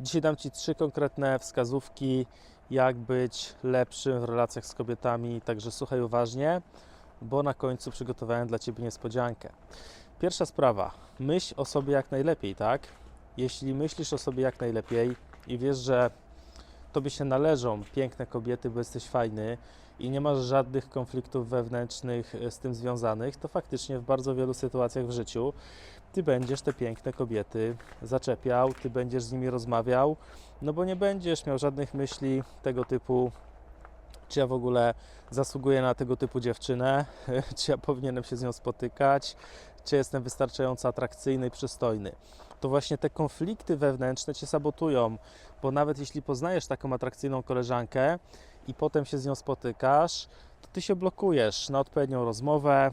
Dzisiaj dam Ci trzy konkretne wskazówki, jak być lepszym w relacjach z kobietami, także słuchaj uważnie, bo na końcu przygotowałem dla Ciebie niespodziankę. Pierwsza sprawa, myśl o sobie jak najlepiej, tak? Jeśli myślisz o sobie jak najlepiej i wiesz, że Tobie się należą piękne kobiety, bo jesteś fajny i nie masz żadnych konfliktów wewnętrznych e, z tym związanych, to faktycznie w bardzo wielu sytuacjach w życiu Ty będziesz te piękne kobiety zaczepiał, Ty będziesz z nimi rozmawiał, no bo nie będziesz miał żadnych myśli tego typu, czy ja w ogóle zasługuję na tego typu dziewczynę, czy ja powinienem się z nią spotykać, czy jestem wystarczająco atrakcyjny i przystojny. To właśnie te konflikty wewnętrzne cię sabotują, bo nawet jeśli poznajesz taką atrakcyjną koleżankę i potem się z nią spotykasz, to ty się blokujesz na odpowiednią rozmowę,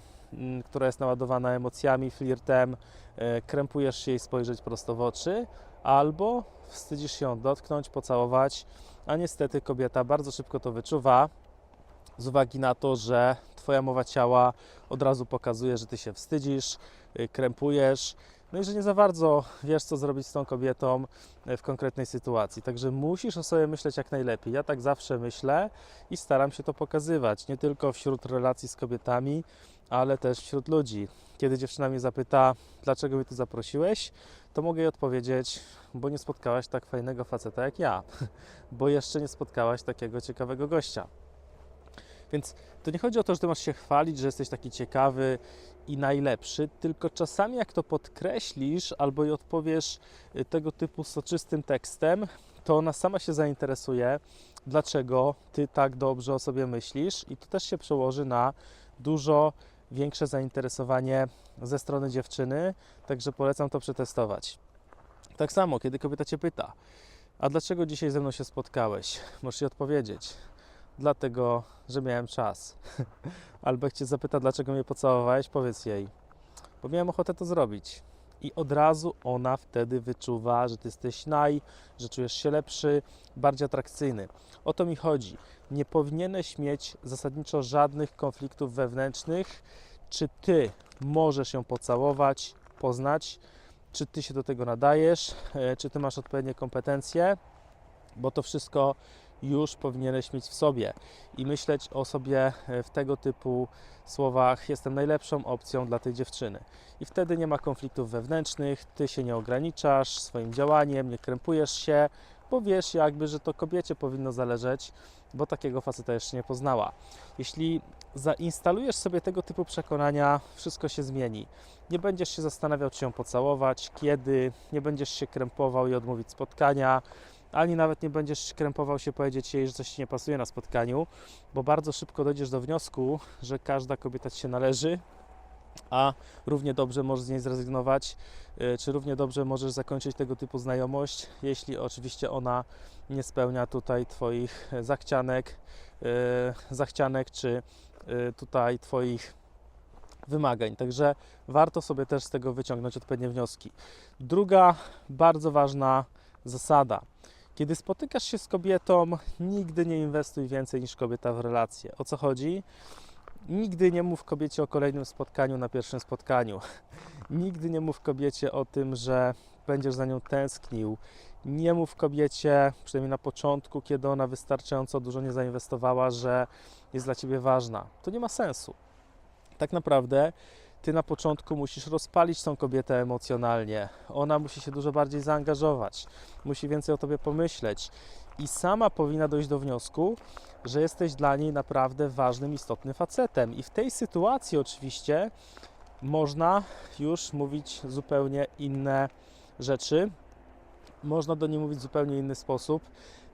która jest naładowana emocjami, flirtem, e, krępujesz się jej spojrzeć prosto w oczy, albo wstydzisz się ją dotknąć, pocałować, a niestety kobieta bardzo szybko to wyczuwa z uwagi na to, że Twoja mowa ciała od razu pokazuje, że Ty się wstydzisz, y, krępujesz, no i że nie za bardzo wiesz, co zrobić z tą kobietą y, w konkretnej sytuacji. Także musisz o sobie myśleć jak najlepiej. Ja tak zawsze myślę i staram się to pokazywać, nie tylko wśród relacji z kobietami, ale też wśród ludzi. Kiedy dziewczyna mnie zapyta, dlaczego mnie tu zaprosiłeś, to mogę jej odpowiedzieć, bo nie spotkałaś tak fajnego faceta jak ja, bo jeszcze nie spotkałaś takiego ciekawego gościa. Więc to nie chodzi o to, że ty masz się chwalić, że jesteś taki ciekawy i najlepszy, tylko czasami jak to podkreślisz albo i odpowiesz y, tego typu soczystym tekstem, to ona sama się zainteresuje, dlaczego ty tak dobrze o sobie myślisz i to też się przełoży na dużo większe zainteresowanie ze strony dziewczyny, także polecam to przetestować. Tak samo, kiedy kobieta cię pyta, a dlaczego dzisiaj ze mną się spotkałeś? Możesz jej odpowiedzieć, dlatego, że miałem czas. Albo jak cię zapyta, dlaczego mnie pocałowałeś, powiedz jej, bo miałem ochotę to zrobić. I od razu ona wtedy wyczuwa, że ty jesteś naj, że czujesz się lepszy, bardziej atrakcyjny. O to mi chodzi. Nie powinieneś mieć zasadniczo żadnych konfliktów wewnętrznych, czy ty możesz ją pocałować, poznać, czy ty się do tego nadajesz, e, czy ty masz odpowiednie kompetencje, bo to wszystko już powinieneś mieć w sobie i myśleć o sobie e, w tego typu słowach: Jestem najlepszą opcją dla tej dziewczyny. I wtedy nie ma konfliktów wewnętrznych, ty się nie ograniczasz swoim działaniem, nie krępujesz się, bo wiesz, jakby, że to kobiecie powinno zależeć, bo takiego faceta jeszcze nie poznała. Jeśli zainstalujesz sobie tego typu przekonania, wszystko się zmieni. Nie będziesz się zastanawiał, czy ją pocałować, kiedy, nie będziesz się krępował i odmówić spotkania ani nawet nie będziesz krępował się powiedzieć jej, że coś ci nie pasuje na spotkaniu, bo bardzo szybko dojdziesz do wniosku, że każda kobieta ci się należy, a równie dobrze możesz z niej zrezygnować, y, czy równie dobrze możesz zakończyć tego typu znajomość, jeśli oczywiście ona nie spełnia tutaj Twoich zachcianek, y, zachcianek czy y, tutaj Twoich wymagań. Także warto sobie też z tego wyciągnąć odpowiednie wnioski. Druga bardzo ważna zasada. Kiedy spotykasz się z kobietą, nigdy nie inwestuj więcej niż kobieta w relacje. O co chodzi? Nigdy nie mów kobiecie o kolejnym spotkaniu na pierwszym spotkaniu. Nigdy nie mów kobiecie o tym, że będziesz za nią tęsknił. Nie mów kobiecie, przynajmniej na początku, kiedy ona wystarczająco dużo nie zainwestowała, że jest dla ciebie ważna. To nie ma sensu. Tak naprawdę ty na początku musisz rozpalić tą kobietę emocjonalnie. Ona musi się dużo bardziej zaangażować, musi więcej o tobie pomyśleć i sama powinna dojść do wniosku, że jesteś dla niej naprawdę ważnym, istotnym facetem. I w tej sytuacji oczywiście można już mówić zupełnie inne rzeczy. Można do niej mówić w zupełnie inny sposób,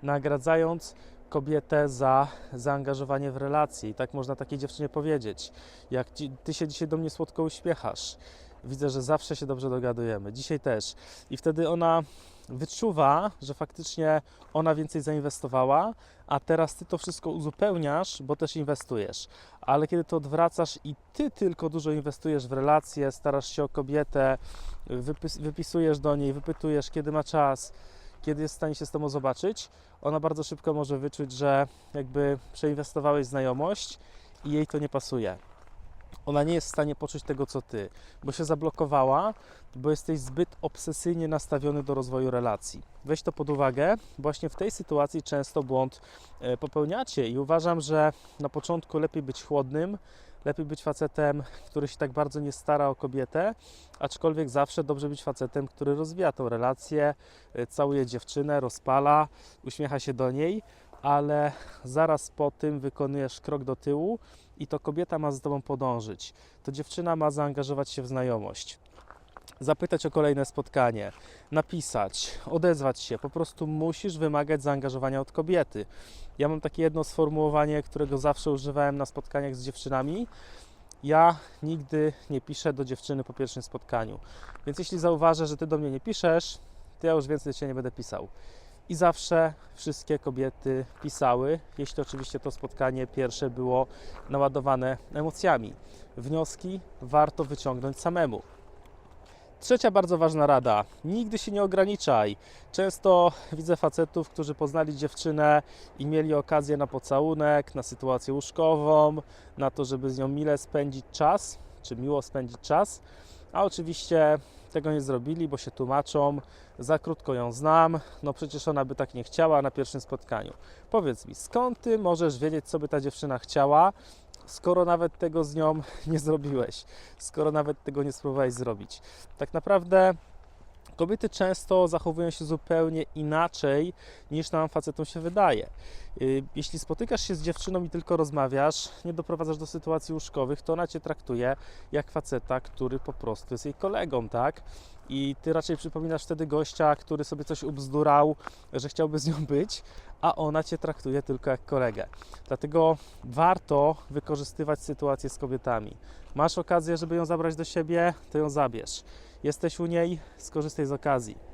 nagradzając kobietę za zaangażowanie w relacje. I tak można takiej dziewczynie powiedzieć. Jak ci, ty się dzisiaj do mnie słodko uśmiechasz, widzę, że zawsze się dobrze dogadujemy. Dzisiaj też. I wtedy ona wyczuwa, że faktycznie ona więcej zainwestowała, a teraz ty to wszystko uzupełniasz, bo też inwestujesz. Ale kiedy to odwracasz i ty tylko dużo inwestujesz w relacje, starasz się o kobietę, wypis- wypisujesz do niej, wypytujesz, kiedy ma czas, kiedy jest w stanie się z tobą zobaczyć, ona bardzo szybko może wyczuć, że jakby przeinwestowałeś znajomość i jej to nie pasuje. ona nie jest w stanie poczuć tego, co ty, bo się zablokowała, bo jesteś zbyt obsesyjnie nastawiony do rozwoju relacji. Weź to pod uwagę. Właśnie w tej sytuacji często błąd e, popełniacie i uważam, że na początku lepiej być chłodnym, lepiej być facetem, który się tak bardzo nie stara o kobietę, aczkolwiek zawsze dobrze być facetem, który rozwija tą relację, e, całuje dziewczynę, rozpala, uśmiecha się do niej, ale zaraz po tym wykonujesz krok do tyłu i to kobieta ma z tobą podążyć. To dziewczyna ma zaangażować się w znajomość. Zapytać o kolejne spotkanie, napisać, odezwać się. Po prostu musisz wymagać zaangażowania od kobiety. Ja mam takie jedno sformułowanie, którego zawsze używałem na spotkaniach z dziewczynami. Ja nigdy nie piszę do dziewczyny po pierwszym spotkaniu. Więc jeśli zauważę, że ty do mnie nie piszesz, to ja już więcej do ciebie nie będę pisał. I zawsze wszystkie kobiety pisały, jeśli oczywiście to spotkanie pierwsze było naładowane emocjami. Wnioski warto wyciągnąć samemu. Trzecia bardzo ważna rada: nigdy się nie ograniczaj. Często widzę facetów, którzy poznali dziewczynę i mieli okazję na pocałunek, na sytuację łóżkową, na to, żeby z nią mile spędzić czas, czy miło spędzić czas, a oczywiście tego nie zrobili, bo się tłumaczą, za krótko ją znam, no przecież ona by tak nie chciała na pierwszym spotkaniu. Powiedz mi, skąd ty możesz wiedzieć, co by ta dziewczyna chciała, skoro nawet tego z nią nie zrobiłeś, skoro nawet tego nie spróbowałeś zrobić? Tak naprawdę kobiety często zachowują się zupełnie inaczej niż nam facetom się wydaje. Yy, Jeśli spotykasz się z dziewczyną i tylko rozmawiasz, nie doprowadzasz do sytuacji łóżkowych, to ona cię traktuje jak faceta, który po prostu jest jej kolegą, tak? I ty raczej przypominasz wtedy gościa, który sobie coś ubzdurał, że chciałby z nią być, a ona cię traktuje tylko jak kolegę. Dlatego warto wykorzystywać sytuację z kobietami. Masz okazję, żeby ją zabrać do siebie, to ją zabierz. Jesteś u niej, skorzystaj z okazji.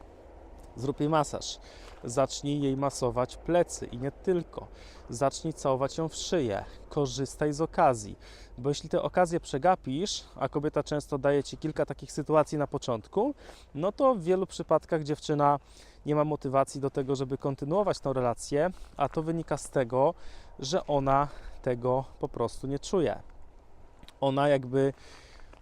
Zrób jej masaż. Zacznij jej masować plecy i nie tylko. Zacznij całować ją w szyję. Korzystaj z okazji, bo jeśli te okazje przegapisz, a kobieta często daje ci kilka takich sytuacji na początku, no to w wielu przypadkach dziewczyna nie ma motywacji do tego, żeby kontynuować tą relację, a to wynika z tego, że ona tego po prostu nie czuje. Ona jakby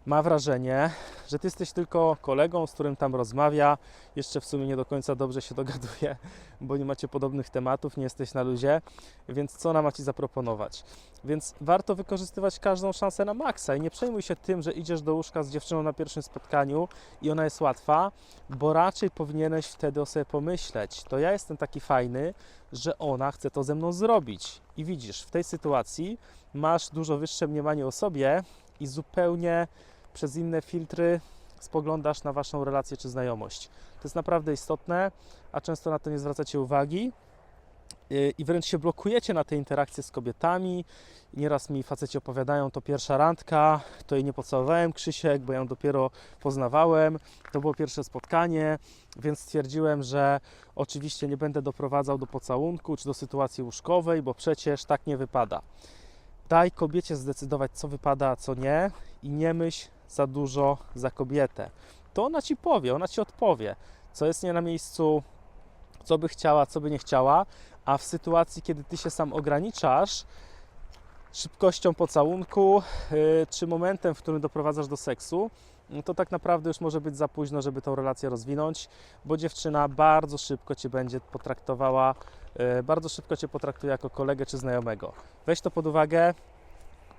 ma wrażenie, że ty jesteś tylko kolegą, z którym tam rozmawia, jeszcze w sumie nie do końca dobrze się dogaduje, bo nie macie podobnych tematów, nie jesteś na luzie, więc co ona ma ci zaproponować? Więc warto wykorzystywać każdą szansę na maksa i nie przejmuj się tym, że idziesz do łóżka z dziewczyną na pierwszym spotkaniu i ona jest łatwa, bo raczej powinieneś wtedy o sobie pomyśleć. To ja jestem taki fajny, że ona chce to ze mną zrobić. I widzisz, w tej sytuacji masz dużo wyższe mniemanie o sobie i zupełnie przez inne filtry spoglądasz na waszą relację czy znajomość. To jest naprawdę istotne, a często na to nie zwracacie uwagi yy, i wręcz się blokujecie na te interakcje z kobietami. Nieraz mi faceci opowiadają, to pierwsza randka, to jej nie pocałowałem Krzysiek, bo ją dopiero poznawałem, to było pierwsze spotkanie, więc stwierdziłem, że oczywiście nie będę doprowadzał do pocałunku czy do sytuacji łóżkowej, bo przecież tak nie wypada. Daj kobiecie zdecydować, co wypada, a co nie, i nie myśl za dużo za kobietę. To ona ci powie, ona ci odpowie, co jest nie na miejscu, co by chciała, co by nie chciała, a w sytuacji, kiedy ty się sam ograniczasz szybkością pocałunku yy, czy momentem, w którym doprowadzasz do seksu, no to tak naprawdę już może być za późno, żeby tą relację rozwinąć, bo dziewczyna bardzo szybko cię będzie potraktowała, yy, bardzo szybko cię potraktuje jako kolegę czy znajomego. Weź to pod uwagę.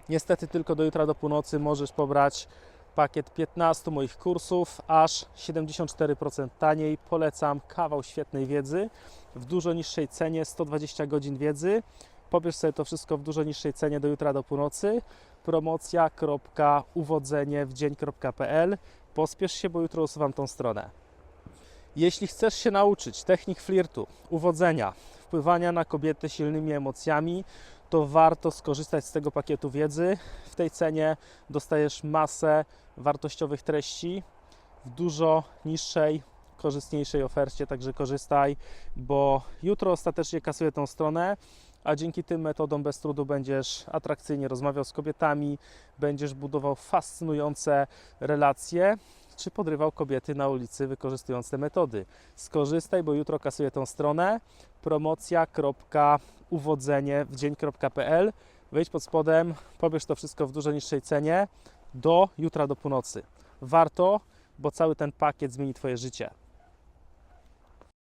Niestety tylko do jutra do północy możesz pobrać pakiet 15 moich kursów, aż 74% taniej. Polecam kawał świetnej wiedzy w dużo niższej cenie, 120 godzin wiedzy. Pobierz sobie to wszystko w dużo niższej cenie do jutra do północy. Promocja.uwodzeniewdzień.pl Pospiesz się, bo jutro usuwam tą stronę. Jeśli chcesz się nauczyć technik flirtu, uwodzenia, wpływania na kobiety silnymi emocjami, to warto skorzystać z tego pakietu wiedzy. W tej cenie dostajesz masę wartościowych treści w dużo niższej, korzystniejszej ofercie, także korzystaj, bo jutro ostatecznie kasuję tą stronę, a dzięki tym metodom bez trudu będziesz atrakcyjnie rozmawiał z kobietami, będziesz budował fascynujące relacje, czy podrywał kobiety na ulicy wykorzystując te metody. Skorzystaj, bo jutro kasuję tą stronę promocja.uwodzeniewdzień.pl Wejdź pod spodem, pobierz to wszystko w dużo niższej cenie do jutra do północy. Warto, bo cały ten pakiet zmieni Twoje życie.